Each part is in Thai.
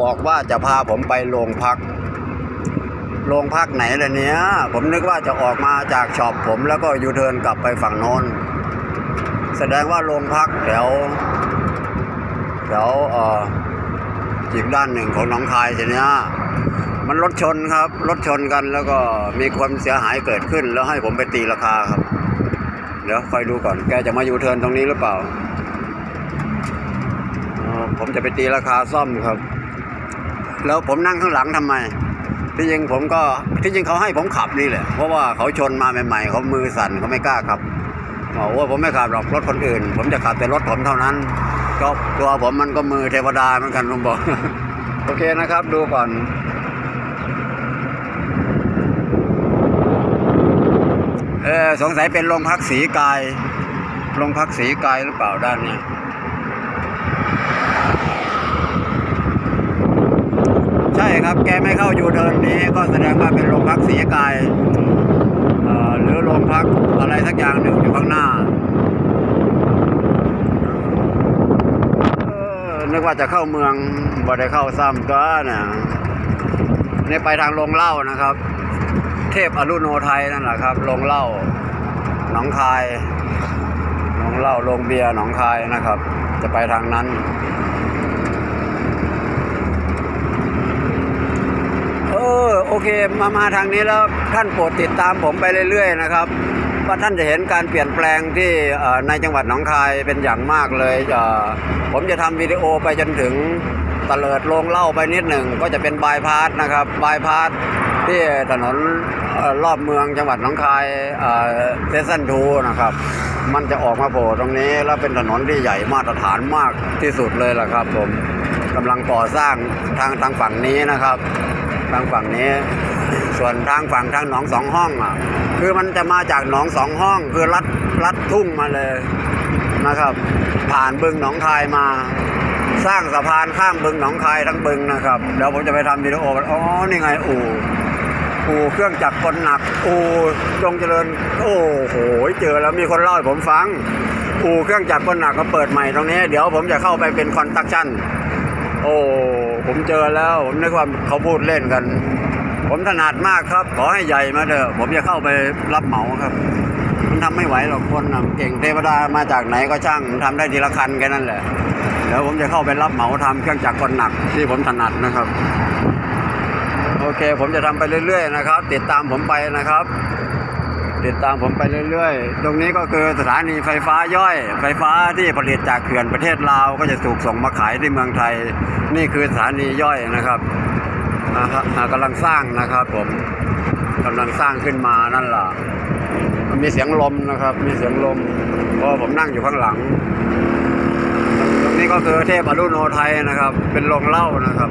บอกว่าจะพาผมไปโรงพัก โรงพักไหนล่ะเนี้ย ผมนึกว่าจะออกมาจากช็อปผมแล้วก็ยูเทิร์นกลับไปฝั่งโน้น แสดงว่าโรงพักแถวแถวเอ่ออีกด้านหนึ่งของหนองคายทีเนี้ยมันรถชนครับรถชนกันแล้วก็มีความเสียหายเกิดขึ้น แล้วให้ผมไปตีราคาครับ เดี๋ยวคอยดูก่อนแกจะมายูเทิร์นตรงนี้หรือเปล่า ผมจะไปตีราคาซ่อมครับ แล้วผมนั่งข้างหลังทำไม ที่จริงผมก็ที่จริงเขาให้ผมขับนี่แหละ เพราะว่าเขาชนมาใหม่ๆเขามือสั่นเขาไม่กล้าขับบอกว่าผมไม่ขับหรอกรถคนอื่น ผมจะขับแต่รถผมเท่านั้นก็ตัวผมมันก็มือเทวดาเหมือนกันผมบอกโอเคนะครับ ดูก่อนเออสงสัยเป็นโรงพักสีกายโรงพักสีกายหรือเปล่าด้านเครับ แกไม่เข้าอยู่เดินนี้ก็แสดงว่าเป็นโรงพักสีกายหรือโรงพักอะไรสักอย่างหนึ่งอยู่ข้างหน้าเออนึกว่าจะเข้าเมืองบ่ได้เข้าซ้ำก็นี่ยนี่ไปทางโรงเหล้านะครับ เทพอรุโนไทยนั่นแหละครับโรงเหล้าหนองคายโรงเหล้าโรงเบียร์หนองคายนะครับ จะไปทางนั้น เออโอ เคมามาทางนี้แล้วท่านโปรดติดตามผมไปเรื่อยๆนะครับว่าท่านจะเห็นการเปลี่ยนแปลงที่ในจังหวัดหนองคายเป็นอย่างมากเลยผมจะทำวิดีโอไปจนถึงตะเลิดโรงเล่าไปนิดหนึ่งก็จะเป็นบายพาสนะครับบายพาสที่ถนนรอบเมืองจังหวัดหนองคายเซสันทูนะครับ มันจะออกมาโผล่ตรงนี้แล้วเป็นถนนที่ใหญ่มาตรฐานมากที่สุดเลยล่ะครับผมกำลังก่อสร้างทางทางฝั่งนี้นะครับ ทางฝั่งนี้ ส่วนทางฝั่งทางหนองสองห้องอะ คือมันจะมาจากหนองสองห้อง คือลัดลัดทุ่งมาเลยนะครับ ผ่านบึงหนองคายมา สร้างสะพานข้ามบึงหนองคายทั้งบึงนะครับเดี๋ยวผมจะไปทำวิดีโออ๋อนี่ไงอู่อู่เครื่องจักรกลหนักอู่จงเจริญ โอ้โหเจอแล้วมีคนเล่าให้ผมฟังอู่เครื่องจักรกลหนักก็เปิดใหม่ตรงนี้ เดี๋ยวผมจะเข้าไปเป็นคอนตักชั่น โอ้ ผมเจอแล้ว ผมนึกว่าเขาพูดเล่นกัน ผมถนัดมากครับ ขอให้ใหญ่มาเถอะผมจะเข้าไปรับเหมาครับ มันทำไม่ไหวหรอกคนน่ะเก่งเทวดามาจากไหนก็ช่างทำได้ทีละคันแค่นั้นแหละเดี๋ยวผมจะเข้าไปรับเหมาทำเครื่องจักรกลหนักที่ผมถนัดนะครับ โอเค ผมจะทำไปเรื่อยๆนะครับ ติดตามผมไปนะครับ ติดตามผมไปเรื่อยๆ ตรงนี้ก็คือสถานีไฟฟ้าย่อย ไฟฟ้าที่ผลิตจากเขื่อนประเทศลาว ก็จะถูกส่งมาขายที่เมืองไทย นี่คือสถานีย่อยนะครับนะครับกำลังสร้างนะครับผมกำลังสร้างขึ้นมานั่นล่ะ มีเสียงลมนะครับ มีเสียงลม เพราะผมนั่งอยู่ข้างหลัง ตรงนี้ก็คือเทพอรุโนไทยนะครับ เป็นโรงเล้านะครับ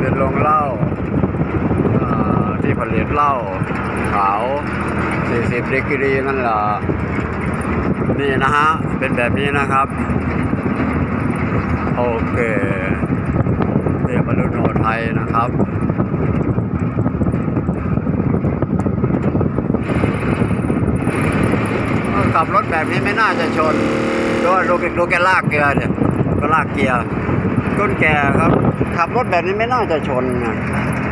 เป็นโรงเล่า ที่ผลิตเหล้าขาว 40ดีกรีนั่นแหละนี่นะฮะ เป็นแบบนี้นะครับ โอเคเทพอรุโนไทยนะครับขับรถแบบนี้ไม่น่าจะชนดูดูดูแกลากเกียร์เนี่ยก็ลากเกียร์ ก้นแก่ครับ ขับรถแบบนี้ไม่น่าจะชนนะ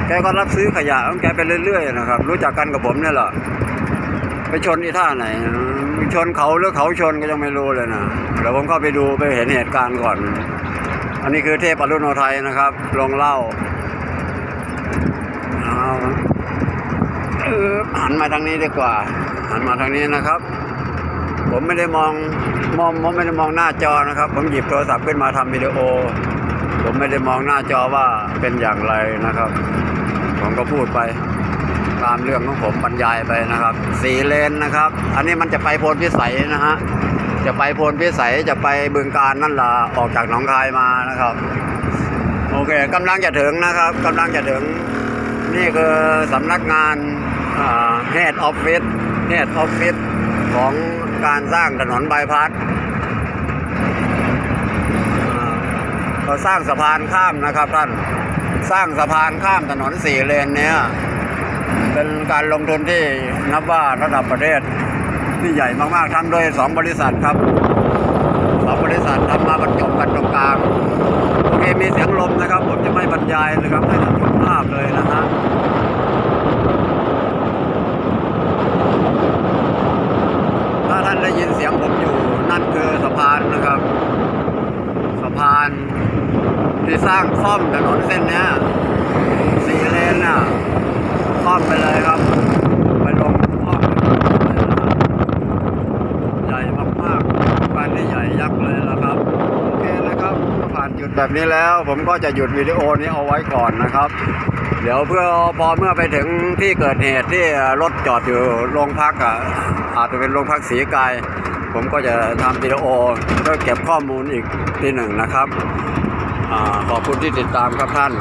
แกก็รับซื้อขยะของแกไปเรื่อยๆนะครับ รู้จักกันกับผมเนี่ยแหละไปชนที่ท่าไหน ชนเขาหรือเขาชนก็ยังไม่รู้เลยนะเดี๋ยวผมเข้าไปดูไปเห็นเหตุการณ์ก่อน อันนี้คือเทพอรุณโนไทยนะครับ ลงเล่าเอาหันมาทางนี้ดีกว่า หันมาทางนี้นะครับ ผมไม่ได้มองมองผมไม่ได้มองหน้าจอนะครับ ผมหยิบโทรศัพท์ขึ้นมาทำวิดีโอ ผมไม่ได้มองหน้าจอว่าเป็นอย่างไรนะครับ ผมก็พูดไปตามเรื่องของผมบรรยายไปนะครับสีเลนนะครับ อันนี้มันจะไปโพนพิสัยนะฮะจะไปโพนพิสัยจะไปบึงการนั่นล่ะออกจากหนองคายมานะครับ โอเคกำลังจะถึงนะครับกำลังจะถึง นี่คือสำนักงานอ่า Head Office Head Office ของการสร้างถนนบายพาสอ่า เราสร้างสะพานข้ามนะครับท่านสร้างสะพานข้ามถนนสี่เลนเนี้ยเป็นการลงทุนที่นับว่าระดับประเทศที่ใหญ่มากๆทำโดยสองบริษัทครับสองบริษัททำมาบรรจบกันตรงกลางโอเคมีเสียงลมนะครับ ผมจะไม่บรรยายนะครับให้ท่านชมภาพเลยนะฮะถ้าท่านได้ยินเสียงผมอยู่นั่นคือสะพานนะครับ สะพาน ที่สร้างซ่อมถนนเส้นนี้สี่เลนน่ะซ่อมไปเลยครับ ไปลงอ้อมใหญ่มากๆบ้านนี้ใหญ่ยักษ์เลยนะครับ โอเคนะครับผ่านจุดแบบนี้แล้ว ผมก็จะหยุดวิดีโอนี้เอาไว้ก่อนนะครับ เดี๋ยวเพื่อพอเมื่อไปถึงที่เกิดเหตุที่รถจอดอยู่โรงพักอะอาจจะเป็นโรงพักศรีกาย ผมก็จะทำวิดีโอเพื่อเก็บข้อมูลอีกทีหนึ่งนะครับ ขอบคุณที่ติดตามครับท่าน